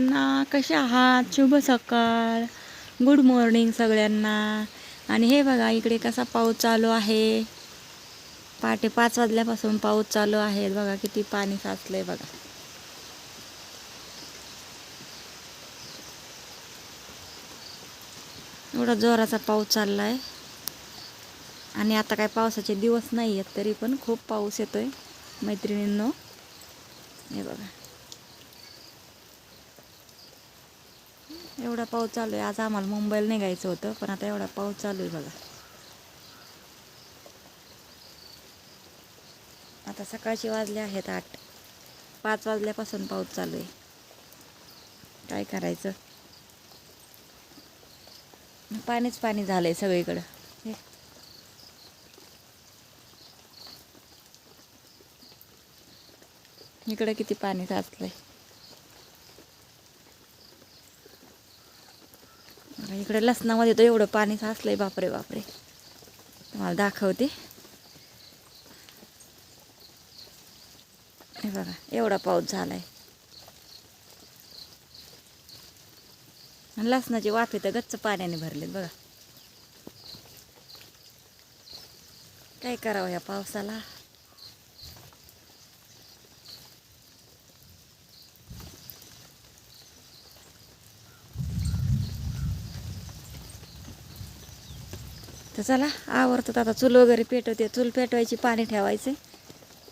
सगळ्यांना कसे आहात? शुभ सकाळ. गुड मॉर्निंग सगळ्यांना. आणि हे बघा इकडे कसा पाऊस चालू आहे? पहाटे पाच वाजल्यापासून पाऊस चालू आहे. बघा किती पाणी साचलंय बघा. एवढा जोराचा पाऊस चालला आहे आणि आता काय पावसाचे दिवस नाही आहेत तरी पण खूप पाऊस येतोय मैत्रिणींनो. हे बघा. एवढा पाऊस चालू आहे. आज आम्हाला मुंबईला निघायचं होतं पण आता एवढा पाऊस चालू आहे बघा. आता सकाळचे वाजले आहेत आठ. पाच वाजल्यापासून पाऊस चालू आहे. काय करायचं? पाणीच पाणी झालं आहे सगळीकडं. हे. इकडे किती पाणी साचलंय. बघा, इकडे लसणामध्ये तर एवढं पाणी साचलंय बापरे बापरे. तुम्हाला दाखवते. हे बघा एवढा पाऊस झालाय. आणि लसणाची वाफे तर गच्च पाण्याने भरलेत बघा. काय करावं या पावसाला? तर चला आवरतात आता चूल वगैरे पेटवते. चूल पेटवायची पाणी ठेवायचे.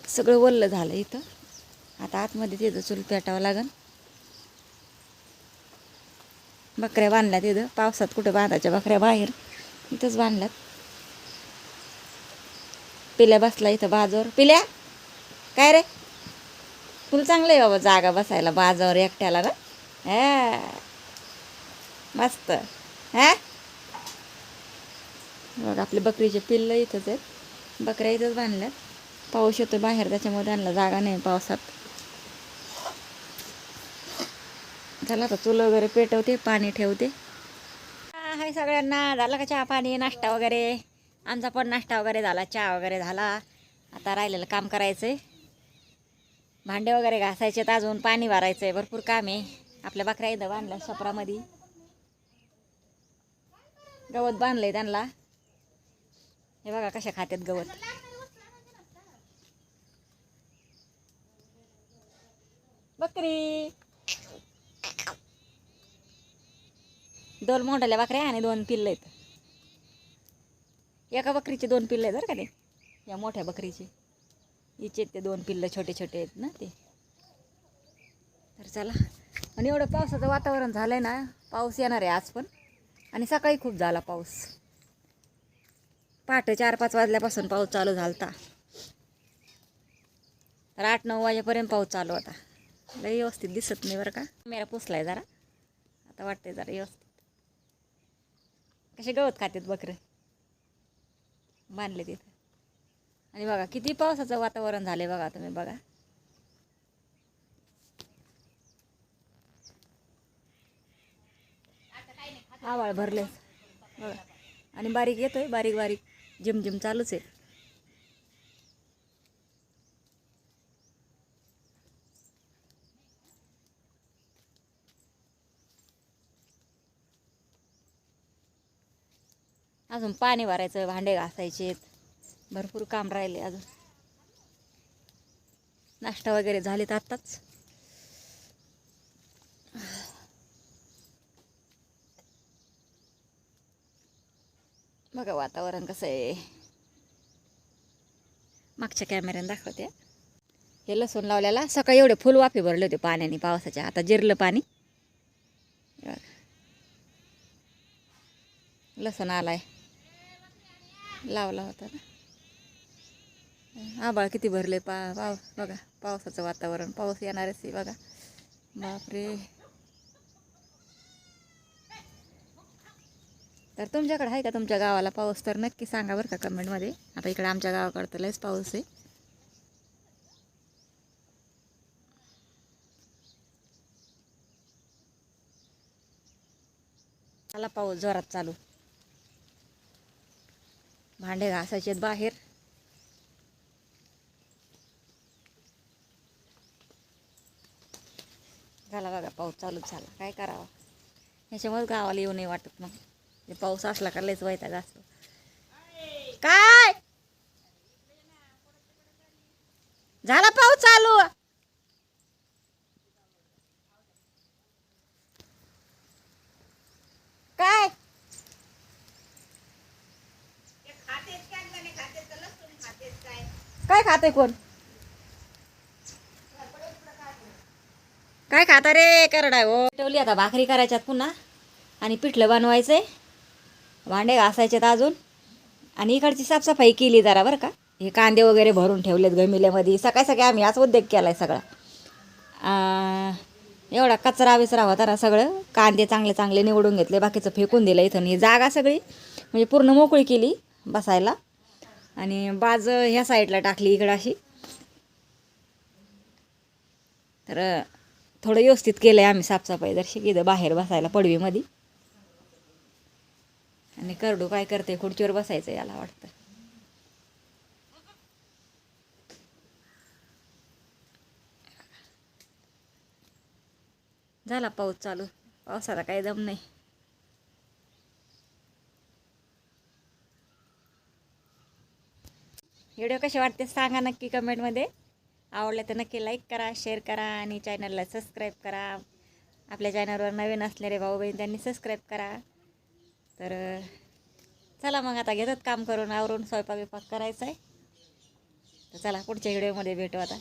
सगळं वल्ल झालं इथं. आता आतमध्ये तिथं चूल पेटावं लागन. बकऱ्या बांधल्यात तिथं पावसात कुठं बांधायच्या बकऱ्या बाहेर? इथंच बांधल्यात. पिल्या बसला इथं बाजवर. पिल्या? काय रे? तुला चांगलं आहे बाबा जागा बसायला बाजावर एकट्याला ना? हा मस्त. हा बघ आपले बकरीचे पिल्लं इथंच आहेत. बकऱ्या इथंच बांधल्यात. पाऊस येतो बाहेर त्याच्यामुळे आणला जागा नाही पावसात. चला आता चुलं वगैरे पेटवते पाणी ठेवते. हाय सगळ्यांना. झाला का चहा पाणी नाश्ता वगैरे? आमचा पण नाश्ता वगैरे झाला चहा वगैरे झाला. आता राहिलेलं काम करायचं आहे भांडे वगैरे घासायचे अजून पाणी भरायचं आहे भरपूर काम आहे. आपल्या बकऱ्या इथं बांधल्या सपरामध्ये. गवत बांधलंय त्यांना. हे बघा कशा खात्यात गवत. बकरी. दोन मोठ्याल्या बकऱ्या आणि दोन पिल्ल आहेत. एका बकरीचे दोन पिल्ल आहेत बरं का ते? या मोठ्या बकरीचे. हिचे ते दोन पिल्ल छोटे छोटे आहेत ना ते. तर चला. आणि एवढं पावसाचं वातावरण झालं आहे ना पाऊस येणार आहे आज पण. आणि सकाळी खूप झाला पाऊस. पहाटे चार पाच वाजल्यापासून पाऊस चालू झालता. तर आठ नऊ वाजेपर्यंत पाऊस चालू होता. लई व्यवस्थित दिसत नाही बरं का? मेरा पुसलाय जरा. आता वाटतंय जरा व्यवस्थित. कसे गवत खातात बकरे? बांधले तिथं. आणि बघा किती पावसाचं वातावरण झाले बघा तुम्ही बघा. आवाळ भरले बघा. आणि बारीक येतोय बारीक बारीक. झिमझिम चालूच आहे. अजून पाणी भरायचं भांडे घासायचे भरपूर काम राहिले अजून. नाश्ता वगैरे झालेत आत्ताच बघा वातावरण कसं आहे मागच्या कॅमेऱ्याने दाखवते हे लसूण लावल्याला सकाळी एवढे फुल वाफे भरले होते पाण्याने पावसाच्या आता जिरलं पाणी हे. लसूण आलाय लावला होता ना आबाळ किती भरले पा पाव बघा पावसाचं वातावरण पाऊस येणारच आहे बघा बापरे तर तुमच्याकडे आहे का तुमच्या गावाला पाऊस? तर नक्की सांगा बरं का कमेंटमध्ये. आता इकडे आमच्या गावाकडं तर लयच पाऊस आहे. आला पाऊस जोरात चालू. भांडे घासायचे बाहेर. झाला बघा पाऊस चालूच झाला. काय करावं? ह्याच्यामुळे गावाला येऊ नाही वाटत मग. पाऊस असला का लयच वैताग असतो. काय? झाला पाऊस चालू. काय? काय खाते कोण? काय खाता रे करडाय हो? ठेवली आता भाकरी करायच्यात पुन्हा. आणि पिठलं बनवायचंय. भांडे घासायचेत अजून. आणि इकडची साफसफाई केली जरा बरं का. हे कांदे वगैरे भरून ठेवलेत गमिल्यामध्ये. सकाळी सकाळी आम्ही आज उद्योग केला आहे सगळा एवढा कचरा विचरा होता ना सगळं. कांदे चांगले चांगले निवडून घेतले. बाकीचं फेकून दिलं इथं. ही जागा सगळी म्हणजे पूर्ण मोकळी केली बसायला. आणि बाज ह्या साईडला टाकली इकडं अशी. तर थोडं व्यवस्थित केलं आहे आम्ही साफसफाई. जर शिकिद बाहेर बसायला पडवीमध्ये. आणि करडू काय करते? खुर्चीवर बसायचं याला वाटतं. झाला पाऊस चालू. पावसाला काही दम नाही. व्हिडिओ कसे वाटते सांगा नक्की कमेंटमध्ये. आवडलं तर नक्की लाईक करा शेअर करा आणि चॅनलला सबस्क्राईब करा. आपल्या चॅनलवर नवीन असणारे भाऊ बहीण त्यांनी सबस्क्राईब करा. तर चला मग आता घेतात काम करून आवरून स्वयंपाक विपाक करायचा आहे तर चला पुढच्या व्हिडिओमध्ये भेटू आता.